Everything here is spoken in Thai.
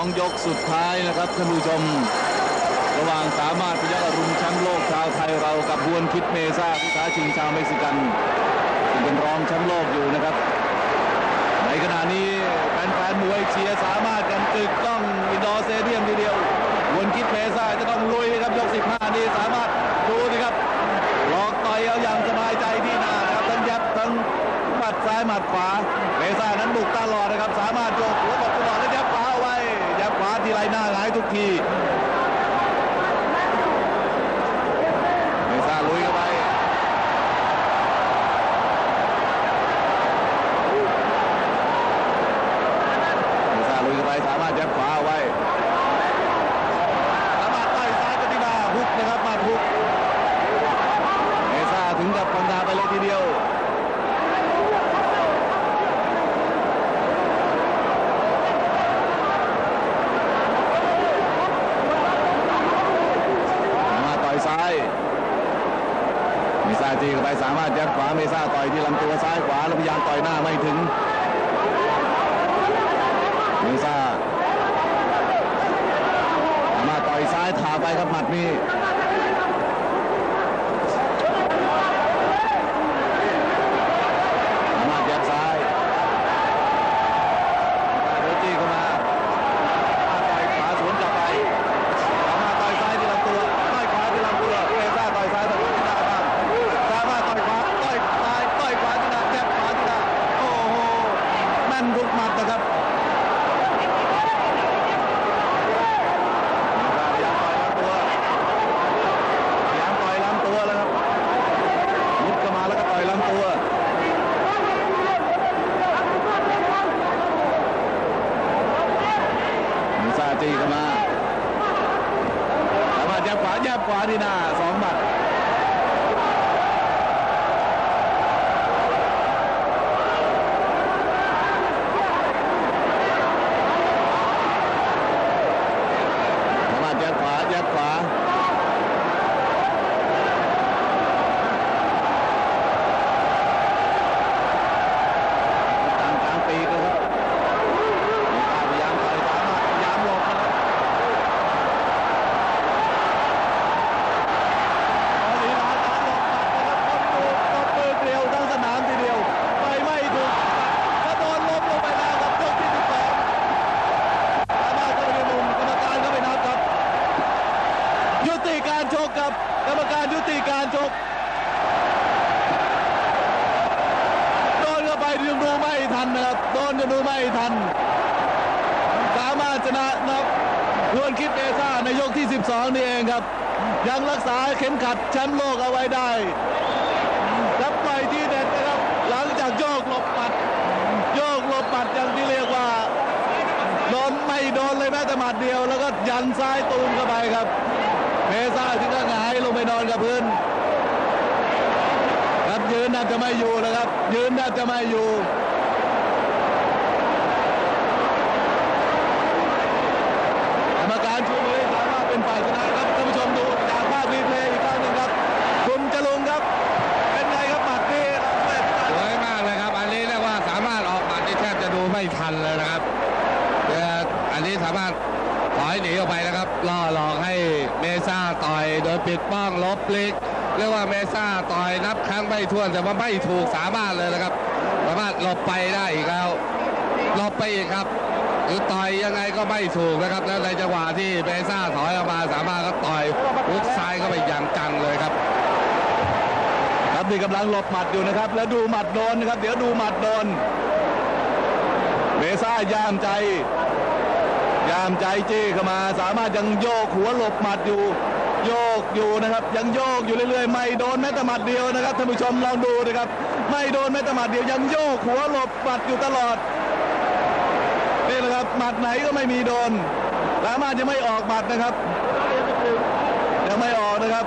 ของยกสุดท้ายนะครับท่านผู้ชม ระหว่างสามารถพยัคฆ์อรุณแชมป์โลกชาวไทยเรากับบวนคิดเมซ่าผู้ท้าชิงชาวเม็กซิกันซึ่งเป็นรองแชมป์โลกอยู่นะครับ ในขณะนี้แฟนๆมวยเชียร์สามารถกันตึกต้องอินดอร์เตเดียมทีเดียววนคิดเมซ่าจะต้องลุยครับยก 15 นี้สามารถดูสิครับหลอกต่อยเอาอย่างสบายใจที่หน้านะครับทั้งยับทั้งหมัดซ้ายหมัดขวาเมซ่านั้นบุกตลอดนะครับ ทุกทีเมซ่าลุยเข้าไป เมซ่าลุยเข้าไปสามารถยับขวาเอาไว้ สามารถต่อยซ้ายกันที่มาฮุกนะครับมาฮุกเมซ่าถึงกับพังงาไปเลยทีเดียว สามารถต่อยซ้าย เมซ่าจีเข้าไปสามารถยัดขวาเมซ่าต่อยที่ลำตัวซ้ายขวาแล้วพยายามต่อยหน้าไม่ถึงเมซ่ามาต่อยซ้ายถาไปครับหมัดนี้สามารถยัดซ้ายเดินจี้เข้ามาสามารถต่อยขวาสวนกลับไปสามารถต่อยซ้ายที่ลำตัวต่อยขวาที่ลำตัวเมซ่าต่อยซ้ายต่อยขวาที่หน้าบ้างสามารถต่อยขวาต่อยซ้ายต่อยขวาที่หน้าแยบขวาที่หน้าโอ้โหแม่นทุกหมัดนะครับ พยายามต่อยลำตัวพยายามต่อยลำตัวแล้วครับมุดเข้ามาแล้วก็ต่อยลำตัว ตีเข้ามาแต่ว่ายับขวายับขวาที่หน้าสองบัตรสามารถยัดขวายัดขวาตามกลางปีกนะครับพยายามต่อยสามารถพยายามหลบนะครับเอาลีลาการหลบนะครับตบมือตบมือเกลียวทั้งสนามทีเดียวไปไม่ถูกก็โดนล้มลงไปแล้วครับยกที่สิบสองสามารถเข้าไปในมุมกรรมการเข้าไปนับครับ ยุติการชกครับกรรมการยุ ติการชกโดนเข้าไปยังดูไม่ทันนะครับโดนยังดูไม่ทัน สามารถชนะน็อกทวนคิดเอซ่าในยกที่ 12 นี่เองครับ ยังรักษาเข็มขัดแชมป์โลกเอาไว้ได้รับปที่เด็ดนะครับ หลังจากโยกหลบปัด โยกหลบปัดอย่างที่เรียกว่าโดนไม่โดนเลยแม้แต่หมัดเดียว แล้วก็ยันซ้ายตูมเข้าไปครับ เมซ่าถึงก็หงายลงไปนอนกับพื้นครับยืนน่าจะไม่อยู่แล้วครับ ยืนน่าจะไม่อยู่กรรมการชูมือให้สามารถเป็นฝ่ายชนะครับท่านผู้ชมดูจากภาพรีเพลย์อีกครั้งหนึ่งครับ คุณจรุงครับ เป็นไงครับหมัดนี่สวยมากเลยครับ อันนี้เรียกว่าสามารถออกหมัดที่แทบจะดูไม่ทันเลยนะครับแต่อันนี้สามารถถอยหนีออกไปนะครับล่อหลอกให้ โดยปิดป้องลบพลิก เรียกว่าเมซ่าต่อยนับครั้งไม่ถ้วนแต่ว่าไม่ถูกสามารถเลยนะครับ สามารถหลบไปได้อีกแล้วหลบไปอีกครับหรือต่อยยังไงก็ไม่ถูกนะครับ แล้วในจังหวะที่เมซ่าถอยออกมาสามารถก็ต่อยฮุกซ้ายเข้าไปอย่างจังเลยครับครับนี่กำลังหลบหมัดอยู่นะครับ แล้วดูหมัดโดนนะครับ เดี๋ยวดูหมัดโดนเมซ่ายามใจยามใจจี้เข้ามา สามารถยังโยกหัวหลบหมัดอยู่ โยกอยู่นะครับ ยังโยกอยู่เรื่อยๆ ไม่โดนแม้แต่หมัดเดียวนะครับท่านผู้ชมลองดูนะครับ ไม่โดนแม้แต่หมัดเดียวยังโยกหัวหลบปัดอยู่ตลอดนี่แหละครับหมัดไหนก็ไม่มีโดนสามารถจะไม่ออกหมัดนะครับยังไม่ออกนะครับ